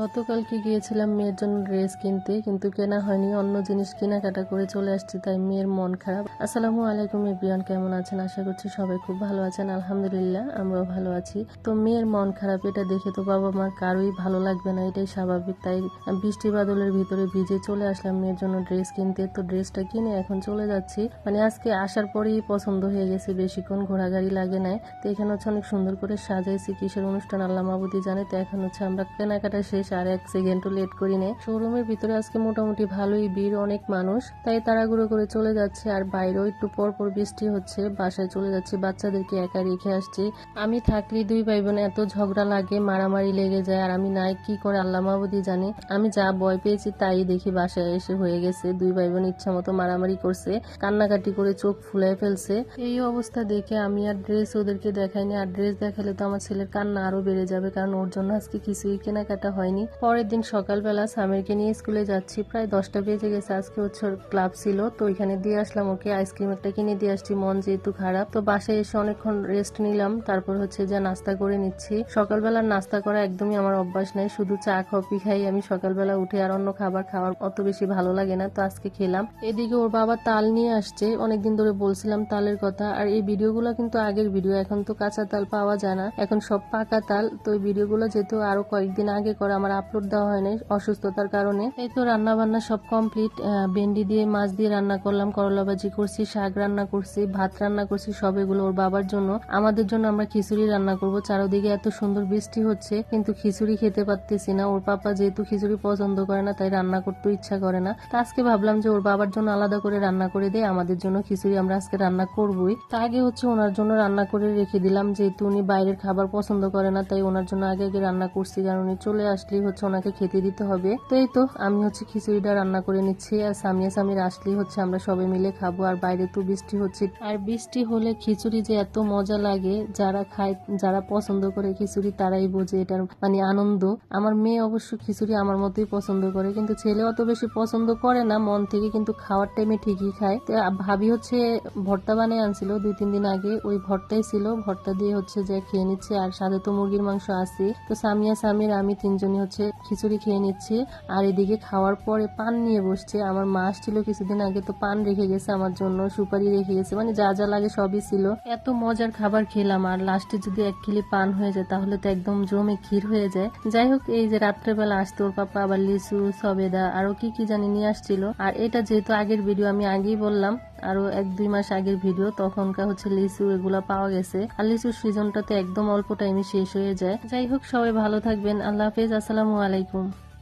গতকালকে গিয়েছিলাম মেয়ের জন্য ড্রেস কিনতে, কিন্তু কেনা হয়নি। অন্য জিনিস কেনাকাটা করে চলে আসছি, তাই মেয়ের মন খারাপ। আসসালামু আলাইকুম এভরিওয়ান, কেমন আছেন? আশা করছি সবাই খুব ভালো আছেন। আলহামদুলিল্লাহ, আমরাও ভালো আছি। তো মেয়ের মন খারাপ, এটা দেখে তো বাবা মার কারোই ভালো লাগবে না, এটাই স্বাভাবিক। তাই বৃষ্টি বাদলের ভিতরে ভিজে চলে আসলাম মেয়ের জন্য ড্রেস কিনতে। তো ড্রেসটা কিনে এখন চলে যাচ্ছি। মানে আজকে আসার পরেই পছন্দ হয়ে গেছে, বেশিক্ষণ ঘোরাঘাড়ি লাগে নাই। তো এখানে হচ্ছে অনেক সুন্দর করে সাজাইছি, কিসের অনুষ্ঠান আল্লাহ মাবুদি জানে। তো এখন হচ্ছে আমরা কেনাকাটা শেষ আর এক সেকেন্ডও লেট করি নেই শোরুমের ভিতরে আজকে মোটামুটি ভালোই ভিড়, অনেক মানুষ। তাই তাড়াগুড়ো করে চলে যাচ্ছে আর বাইরেও একটু পর পর বৃষ্টি হচ্ছে। বাসায় চলে যাচ্ছি, বাচ্চাদেরকে একা রেখে আসছি। আমি থাকলে দুই ভাই বোন এত ঝগড়া লাগে, মারামারি লেগে যায় আর আমি নাই, কি করে আল্লাহ মাবুদি জানে? আমি যা ভয় পেয়েছি তাই দেখি বাসায় এসে হয়ে গেছে। দুই ভাই বোন ইচ্ছা মতো মারামারি করছে, কান্নাকাটি করে চোখ ফুলে ফেলছে। এই অবস্থা দেখে আমি আর ড্রেস ওদেরকে দেখাইনি। আর ড্রেস দেখালে তো আমার ছেলের কান্না আরও বেড়ে যাবে, কারণ ওর জন্য আজকে কিছুই কেনাকাটা হয়নি। পরের দিন সকালবেলা সামিরকে নিয়ে স্কুলে যাচ্ছি। প্রায় দশটা বেজে গেছে, আজকে হচ্ছে ক্লাব ছিল, তো ওইখানে দিয়ে আসলাম ওকে আইসক্রিম একটা কিনে দিয়ে আসছি। মন যেহেতু খারাপ, তো বাসায় এসে অনেকক্ষণ রেস্ট নিলাম। তারপর হচ্ছে যা নাস্তা করে নিচ্ছি। সকালবেলার নাস্তা করা একদমই আমার অভ্যাস নাই, শুধু চা, কফি খাই আমি সকালবেলা উঠে আর অন্য খাবার খাওয়ার অত বেশি ভালো লাগে না, তো আজকে খেলাম। এদিকে ওর বাবা তাল নিয়ে আসছে, অনেকদিন ধরে বলছিলাম তালের কথা। আর এই ভিডিওগুলো কিন্তু আগের ভিডিও, এখন তো কাঁচা তাল পাওয়া যায় না, এখন সব পাকা তাল, তো এই ভিডিওগুলো যেহেতু আরও কয়েকদিন আগে করে আমার আপলোড দেওয়া হয় নাই অসুস্থতার কারণে। এই তো রান্না বান্না সব কমপ্লিট ভেন্ডি দিয়ে, মাছ দিয়ে রান্না করলাম, করলা ভাজি করছি, শাক রান্না করছি, ভাত রান্না করছি, সব এগুলো ওর বাবার জন্য। আমাদের জন্য আমরা খিচুড়ি রান্না করব। চারোদিকে এত সুন্দর বৃষ্টি হচ্ছে, কিন্তু খিচুড়ি খেতে পারতেছি না। ওর পাপা যেহেতু খিচুড়ি পছন্দ করে না, তাই রান্না করতে ইচ্ছা করে না। তা আজকে ভাবলাম যে ওর বাবার জন্য আলাদা করে রান্না করে দেয় আমাদের জন্য খিচুড়ি আমরা আজকে রান্না করবই। তা আগে হচ্ছে ওনার জন্য রান্না করে রেখে দিলাম, যেহেতু উনি বাইরের খাবার পছন্দ করে না, তাই ওনার জন্য আগে আগে রান্না করছি কারণ উনি চলে আসলেই হচ্ছে ওনাকে খেতে দিতে হবে। তো এই তো, আমি হচ্ছে খিচুড়িটা রান্না করে নিচ্ছি। আর সামিয়া সামির আসলেই হচ্ছে আমরা সবাই মিলে খাব। আর বাইরে তো বৃষ্টি হচ্ছে। আর বৃষ্টি হলে খিচুড়ি যে এত মজা লাগে, যারা খায়, যারা পছন্দ করে খিচুড়ি, তারাই বোঝে এটার মানে আনন্দ। আমার মেয়ে অবশ্য খিচুড়ি আমার মতোই পছন্দ করে, কিন্তু ছেলে অত বেশি পছন্দ করে না, মন থেকে কিন্তু খাওয়ার টাইমে ঠিকই খায়। তো ভাবি হচ্ছে ভর্তা বানিয়ে আনছিল দুই, তিন দিন আগে। ওই ভর্তাই ছিল। ভর্তা দিয়ে হচ্ছে যে খেয়ে নিচ্ছে। আর সাথে তো মুরগির মাংস আছে। তো সামিয়া, সামির, আমি তিনজনই হচ্ছে, খিচুড়ি খেয়ে নিচ্ছি। আর এদিকে খাওয়ার পরে পান নিয়ে বসছে। আমার মা আসছিল কিছুদিন আগে, তো পান রেখে গেছে আমার জন্য, সুপারি রেখে গেছে। মানে যা যা লাগে সবই ছিল। এত মজার খাবার খেলাম। আর লাস্টে যদি এক কিলি পান হয়ে যায়, তাহলে তো একদম জমে ক্ষীর হয়ে যায়। যাই হোক, এই যে রাত্রেবেলা আসতো ওর পাপা, আবার লিচু, সবেদা, আরও কি কি জানি নিয়ে আসছিল। আর এটা যেহেতু আগের ভিডিও আমি আগেই বললাম। আরও এক, দুই মাস আগের ভিডিও তখনকার হচ্ছে লিচু এগুলা পাওয়া গেছে। আর লিচুর সিজনটাতে একদম অল্প টাইমে শেষ হয়ে যায়। যাই হোক, সবাই ভালো থাকবেন। আল্লাহ হাফেজ, আসসালামু আলাইকুম।